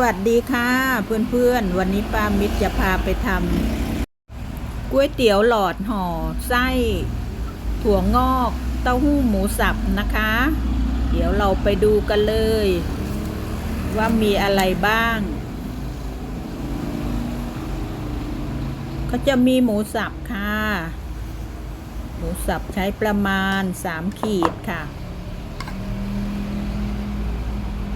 วัสดีค่ะเพื่อนๆ วันนี้ป้ามิตรจะพาไปทำก๋วยเตี๋ยวหลอดห่อไส้ ถั่วงอก เต้าหู้หมูสับนะคะ เดี๋ยวเราไปดูกันเลย ว่ามีอะไรบ้างก็จะมีหมูสับค่ะ หมูสับใช้ประมาณ 3 ขีดค่ะ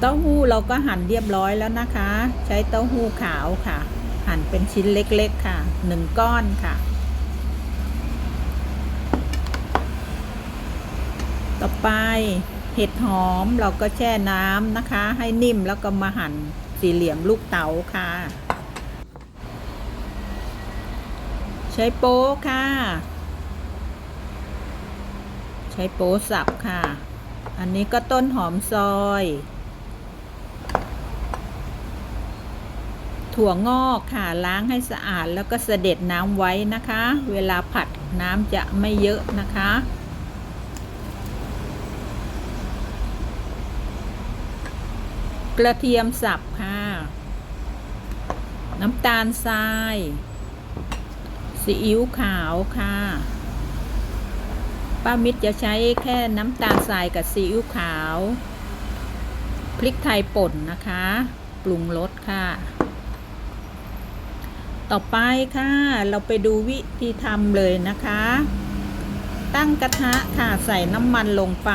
เต้าหู้เราก็หั่นเรียบร้อยแล้วนะคะ ใช้เต้าหู้ขาวค่ะ หั่นเป็นชิ้นเล็กๆค่ะหนึ่งก้อนค่ะ ต่อไปเห็ดหอมเราก็แช่น้ำนะคะ ให้นิ่มแล้วก็มาหั่นสี่เหลี่ยมลูกเต๋าค่ะ ใช้โป๊ค่ะ ใช้โป๊สับค่ะ อันนี้ก็ต้นหอมซอย ถั่วงอกค่ะล้างให้สะอาดแล้วก็เสด็จน้ำไว้นะคะ เวลาผัดน้ำจะไม่เยอะนะคะ กระเทียมสับค่ะ น้ำตาลทรายซีอิ๊วขาวค่ะป้ามิตรจะใช้แค่น้ำตาลทรายกับซีอิ๊วขาว พริกไทยป่นนะคะ ปรุงรสค่ะ ต่อไปค่ะ เราไปดูวิธีทำเลยนะคะ ตั้งกระทะค่ะใส่น้ำมันลงไป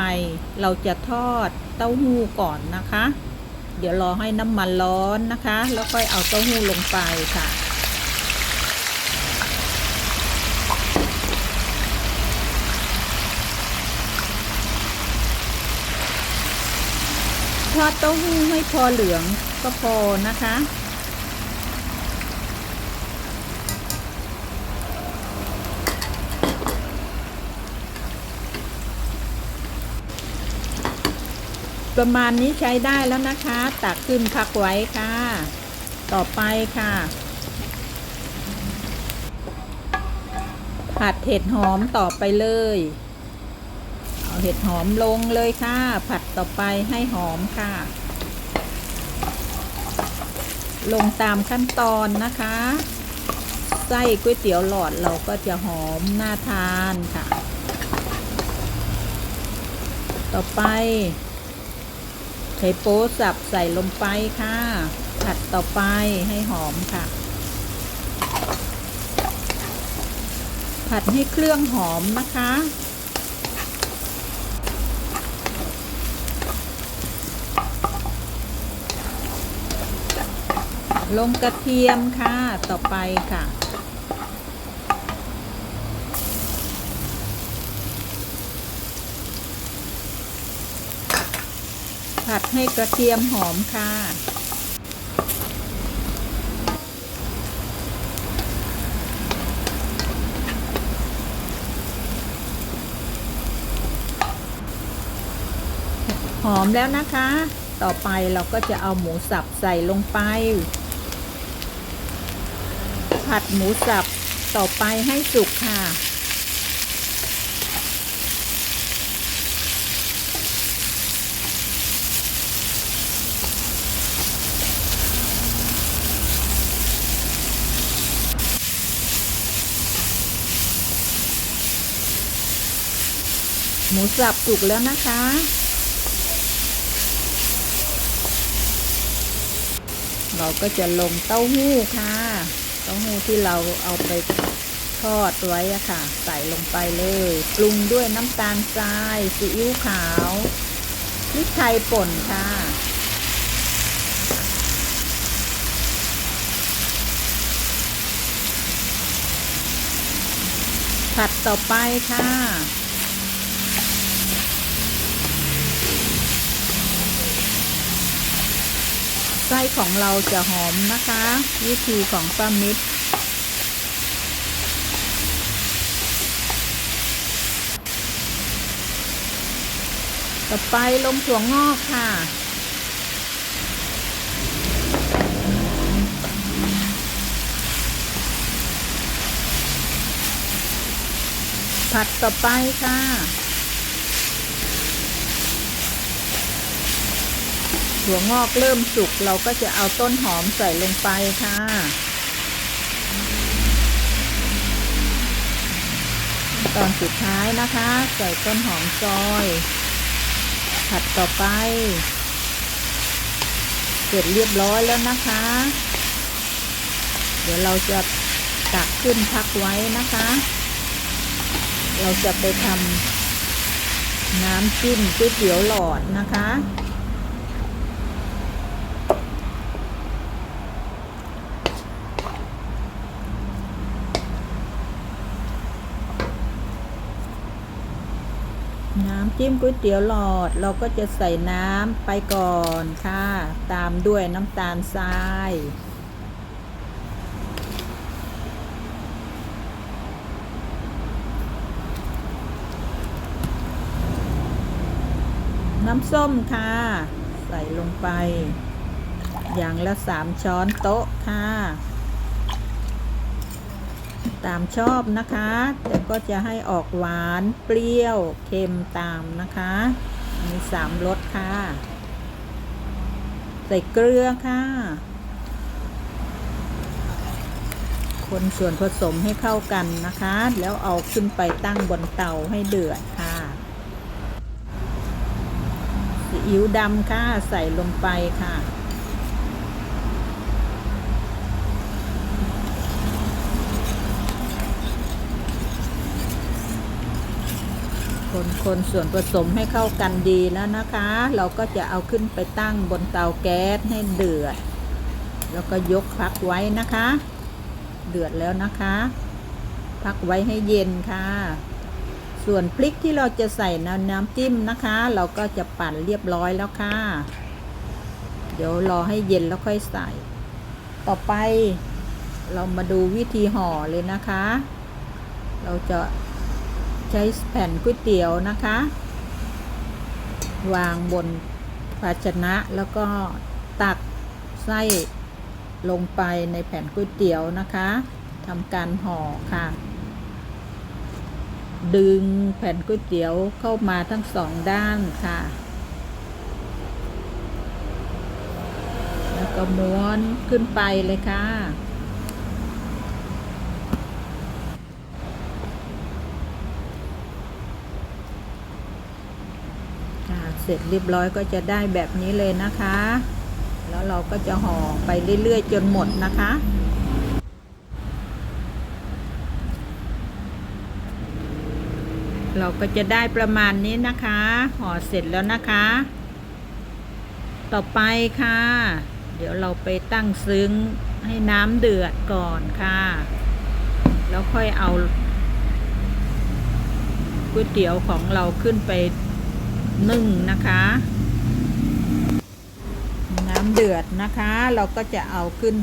เราจะทอดเต้าหู้ก่อนนะคะ เดี๋ยวรอให้น้ำมันร้อนนะคะ แล้วค่อยเอาเต้าหู้ลงไปค่ะทอดเต้าหู้ให้พอเหลืองก็พอนะคะ ประมาณนี้ใช้ได้แล้วนะคะ ตักขึ้นพักไว้ค่ะ ต่อไปค่ะ ผัดเห็ดหอมต่อไปเลย เอาเห็ดหอมลงเลยค่ะ ผัดต่อไปให้หอมค่ะ ลงตามขั้นตอนนะคะไส้ก๋วยเตี๋ยวหลอดเราก็จะหอมน่าทานค่ะ ต่อไป ใช้โป๊สับใส่ลงไปค่ะ ผัดต่อไปให้หอมค่ะ ผัดให้เครื่องหอมนะคะลงกระเทียมค่ะ ต่อไปค่ะ ผัดให้กระเทียมหอมค่ะ หอมแล้วนะคะ ต่อไปเราก็จะเอาหมูสับใส่ลงไป ผัดหมูสับต่อไปให้สุกค่ะ หมูสับสุกแล้วนะคะ เราก็จะลงเต้าหู้ค่ะ เต้าหู้ที่เราเอาไปทอดไว้อะค่ะ ใส่ลงไปเลย ปรุงด้วยน้ำตาลทรายซีอิ๊วขาวพริกไทยป่นค่ะผัดต่อไปค่ะ ไส้ของเราจะหอมนะคะ วิธีของป้ามิตรต่อไปลงถั่วงอกค่ะ ผัดต่อไปค่ะ ถั่วงอกเริ่มสุกเราก็จะเอาต้นหอมใส่ลงไปค่ะ ตอนสุดท้ายนะคะ ใส่ต้นหอมซอย ผัดต่อไป เสร็จเรียบร้อยแล้วนะคะ เดี๋ยวเราจะตักขึ้นพักไว้นะคะ เราจะไปทำน้ำจิ้มก๋วยเตี๋ยวหลอดนะคะ น้ำ จิ้มก๋วยเตี๋ยวหลอดเราก็จะใส่น้ำไปก่อนค่ะ ตามด้วยน้ำตาลทรายน้ำส้มค่ะ ใส่ลงไป อย่างละสามช้อนโต๊ะค่ะ ตามชอบนะคะ แต่ก็จะให้ออกหวานเปรี้ยวเค็มตามนะคะมีสามรสค่ะ ใส่เกลือค่ะ คนส่วนผสมให้เข้ากันนะคะ แล้วเอาขึ้นไปตั้งบนเตาให้เดือดค่ะซีอิ๊วดำค่ะ ใส่ลงไปค่ะ คนคนส่วนผสมให้เข้ากันดีแล้วนะคะ เราก็จะเอาขึ้นไปตั้งบนเตาแก๊สให้เดือด แล้วก็ยกพักไว้นะคะ เดือดแล้วนะคะ พักไว้ให้เย็นค่ะ ส่วนพริกที่เราจะใส่น้ำน้ำจิ้มนะคะ เราก็จะปั่นเรียบร้อยแล้วค่ะ เดี๋ยวรอให้เย็นแล้วค่อยใส่ ต่อไปเรามาดูวิธีห่อเลยนะคะ เราจะ ใช้แผ่นก๋วยเตี๋ยวนะคะ วางบนภาชนะแล้วก็ตักไส้ลงไปในแผ่นก๋วยเตี๋ยวนะคะทำการห่อค่ะ ดึงแผ่นก๋วยเตี๋ยวเข้ามาทั้งสองด้านค่ะ แล้วก็ม้วนขึ้นไปเลยค่ะ ค่ะ เสร็จเรียบร้อยก็จะได้แบบนี้เลยนะคะ แล้วเราก็จะห่อไปเรื่อยๆ จนหมดนะคะเราก็จะได้ประมาณนี้นะคะ ห่อเสร็จแล้วนะคะ ต่อไปค่ะ เดี๋ยวเราไปตั้งซึ้งให้น้ำเดือดก่อนค่ะ แล้วค่อยเอาก๋วยเตี๋ยวของเราขึ้นไป นึ่งนะคะ น้ำเดือดนะคะ เราก็จะเอาขึ้น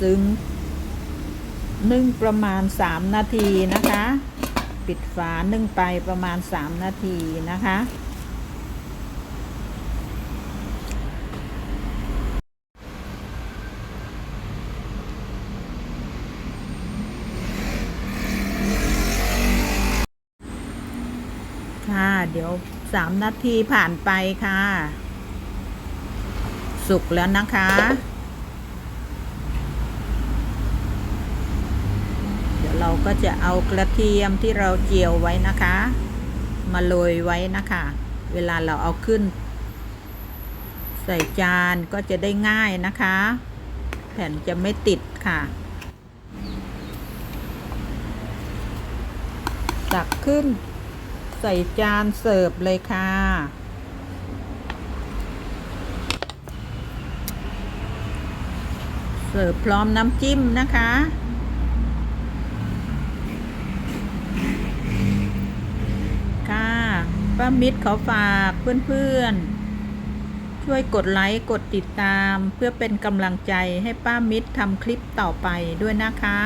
ซึ้งนึ่งประมาณ 3 นาทีนะคะ ปิดฝานึ่งไปประมาณ 3 นาทีนะคะค่ะ สามนาทีผ่านไปค่ะ สุกแล้วนะคะ เดี๋ยวเราก็จะเอากระเทียมที่เราเจียวไว้นะคะ มาโรยไว้นะคะ เวลาเราเอาขึ้น ใส่จานก็จะได้ง่ายนะคะ แผ่นจะไม่ติดค่ะตักขึ้น ใส่จานเสิร์ฟเลยค่ะ เสิร์ฟพร้อมน้ำจิ้มนะคะค่ะป้ามิตรขอฝากเพื่อนๆ ช่วยกดไลค์ กดติดตามเพื่อเป็นกำลังใจให้ป้ามิตรทำคลิปต่อไปด้วยนะคะ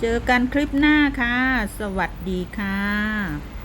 เจอกันคลิปหน้าค่ะ สวัสดีค่ะ